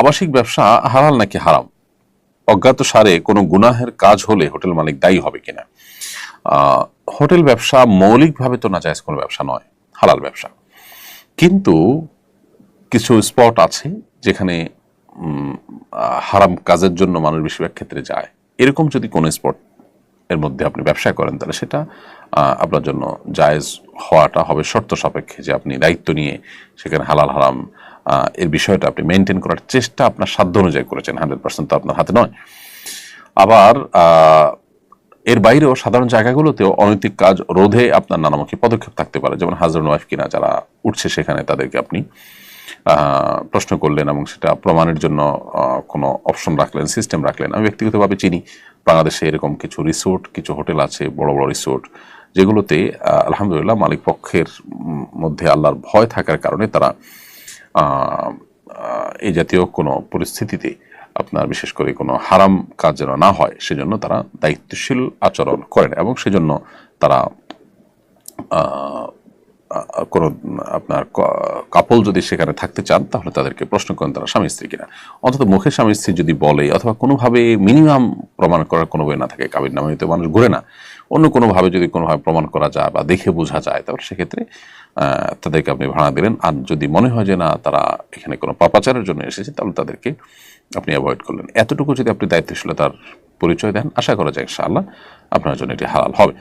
আবাসিক ব্যবসা হালাল নাকি হারাম? অজ্ঞাত সারে কোনো গুনাহের কাজ হলে হোটেল মালিক দায়ী হবে কিনা? হোটেল ব্যবসা মৌলিকভাবে তো না জায়েজ কোনো ব্যবসা নয়, হালাল ব্যবসা। কিন্তু কিছু স্পট আছে যেখানে হারাম কাজের জন্য মানুষ বেশিরভাগ ক্ষেত্রে যায়। এরকম যদি কোনো স্পট এর মধ্যে আপনি ব্যবসা করেন, তাহলে সেটা আপনার জন্য জায়েজ হওয়াটা হবে শর্ত সাপেক্ষে যে আপনি দায়িত্ব নিয়ে সেখানে হালাল, হারাম এর বিষয়টা আপনি মেনটেন করার চেষ্টা আপনার সাধ্য অনুযায়ী করেছেন হান্ড্রেড পার্সেন্ট তো আপনার হাতে নয়। আবার এর বাইরেও সাধারণ জায়গাগুলোতেও অনৈতিক কাজ রোধে আপনার নানামুখী পদক্ষেপ থাকতে পারে। যেমন হাজব্যান্ড ওয়াইফ কিনা, যারা উঠছে সেখানে তাদেরকে আপনি প্রশ্ন করলেন এবং সেটা প্রমাণের জন্য কোনো অপশন রাখলেন সিস্টেম রাখলেন। আমি ব্যক্তিগতভাবে চিনি, বাংলাদেশে এরকম কিছু রিসোর্ট কিছু হোটেল আছে, বড় বড় রিসোর্ট যেগুলোতে আলহামদুলিল্লাহ মালিক পক্ষের মধ্যে আল্লাহর ভয় থাকার কারণে তারা এই জাতীয় কোনো পরিস্থিতিতে আপনার বিশেষ করে কোনো হারাম কাজ যেন না হয়, সেজন্য তারা দায়িত্বশীল আচরণ করেন এবং সেজন্য তারা কোনো, আপনার কাপল যদি সেখানে থাকতে চান, তাহলে তাদেরকে প্রশ্ন করেন তারা স্বামী স্ত্রী কিনা। অন্তত মুখে স্বামী স্ত্রী যদি বলে, অথবা কোনোভাবে মিনিমাম প্রমাণ করার কোনো বই না থাকে, কাবির নামে তো মানুষ ঘুরে না। অন্য কোনোভাবে যদি কোনোভাবে প্রমাণ করা যায় বা দেখে বোঝা যায়, তাহলে সেক্ষেত্রে তাদেরকে আপনি ভাড়া দিলেন। আর যদি মনে হয় যে না, তারা এখানে কোনো পাপাচারের জন্য এসেছে, তাহলে তাদেরকে আপনি অ্যাভয়েড করলেন। এতটুকু যদি আপনি দায়িত্বশীলতার পরিচয় দেন, আশা করা যায় ইনশাআল্লাহ আপনার জন্য এটি হালাল হবে।